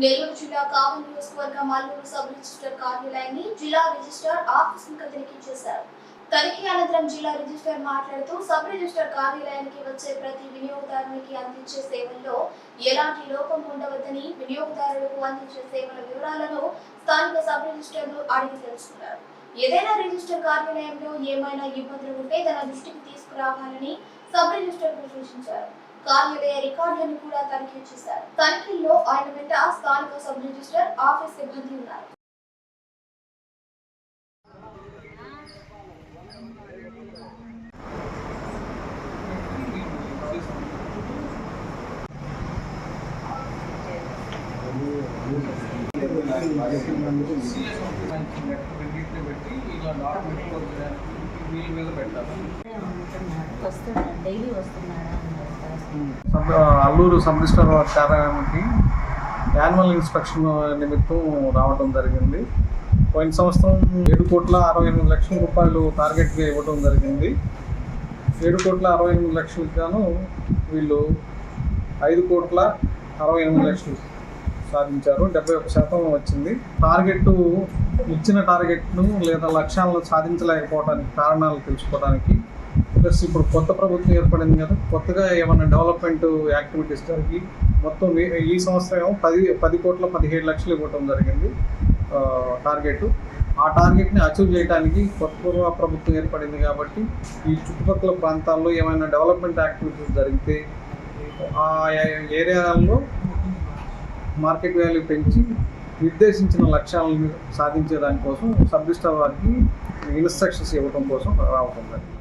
నెల్లూరు జిల్లా కావలి నియోజకవర్గ Alluri sub register కార్యాలయాన్ని జిల్లా రిజిస్టర్ ఆఫీస్ను తనిఖీ చేశారు. తనిఖీ అనంతరం జిల్లా రిజిస్టర్ మాట్లాడుతూ సబ్ రిజిస్టర్ కార్యాలయానికి వచ్చే ప్రతి వినియోగదారునికి అందించే సేవల్లో ఎలాంటి లోపం ఉండవద్దని వినియోగదారులకు అందించే సేవల వివరాలను స్థానిక సబ్ రిజిస్టర్లు అడిగి తెలుసుకున్నారు. ఏదైనా రిజిస్టర్ కార్యాలయంలో ఏమైనా ఇబ్బందులు ఉంటే తన దృష్టికి తీసుకురావాలని సబ్ రిజిస్టర్ సూచించారు. కార్యాలయ రికార్డులను కూడా తనిఖీ చేశారు. తనిఖీల్లో ఆయన వెంట స్థానిక సబ్ రిజిస్టర్ ఆఫీస్ సిబ్బంది ఉన్నారు. రెండింటిని పెట్టి ఇలా డాక్యుమెంట్ మీ అల్లూరు వారి కార్యాలయానికి యాన్యువల్ ఇన్స్పెక్షన్ నిమిత్తం రావడం జరిగింది. పోయిన సంవత్సరం ఏడు కోట్ల అరవై ఎనిమిది లక్షల రూపాయలు టార్గెట్గా ఇవ్వడం జరిగింది. ఏడు కోట్ల అరవై ఎనిమిది లక్షలకు గాను వీళ్ళు ఐదు కోట్ల అరవై ఎనిమిది లక్షలు సాధించారు. డెబ్బై ఒక శాతం వచ్చింది. టార్గెట్ ఇచ్చిన టార్గెట్ను లేదా లక్ష్యాలను సాధించలేకపోవడానికి కారణాలు తెలుసుకోవడానికి ప్లస్ ఇప్పుడు కొత్త ప్రభుత్వం ఏర్పడింది కదా కొత్తగా ఏమైనా డెవలప్మెంట్ యాక్టివిటీస్ జరిగి మొత్తం ఈ- సంవత్సరం ఏమో పది పది కోట్ల పదిహేడు లక్షలు ఇవ్వటం జరిగింది టార్గెట్ ఆ టార్గెట్ని అచీవ్ చేయడానికి కొత్త పూర్వ ప్రభుత్వం ఏర్పడింది కాబట్టి ఈ చుట్టుపక్కల ప్రాంతాల్లో ఏమైనా డెవలప్మెంట్ యాక్టివిటీస్ జరిగితే ఆ ఏ- ఏరియాల్లో మార్కెట్ వాల్యూ పెంచి నిర్దేశించిన లక్ష్యాలను సాధించే దానికోసం సబ్ రిజిస్టర్ వారికి ఇన్స్ట్రక్షన్స్ ఇవ్వడం కోసం రావటం జరిగింది.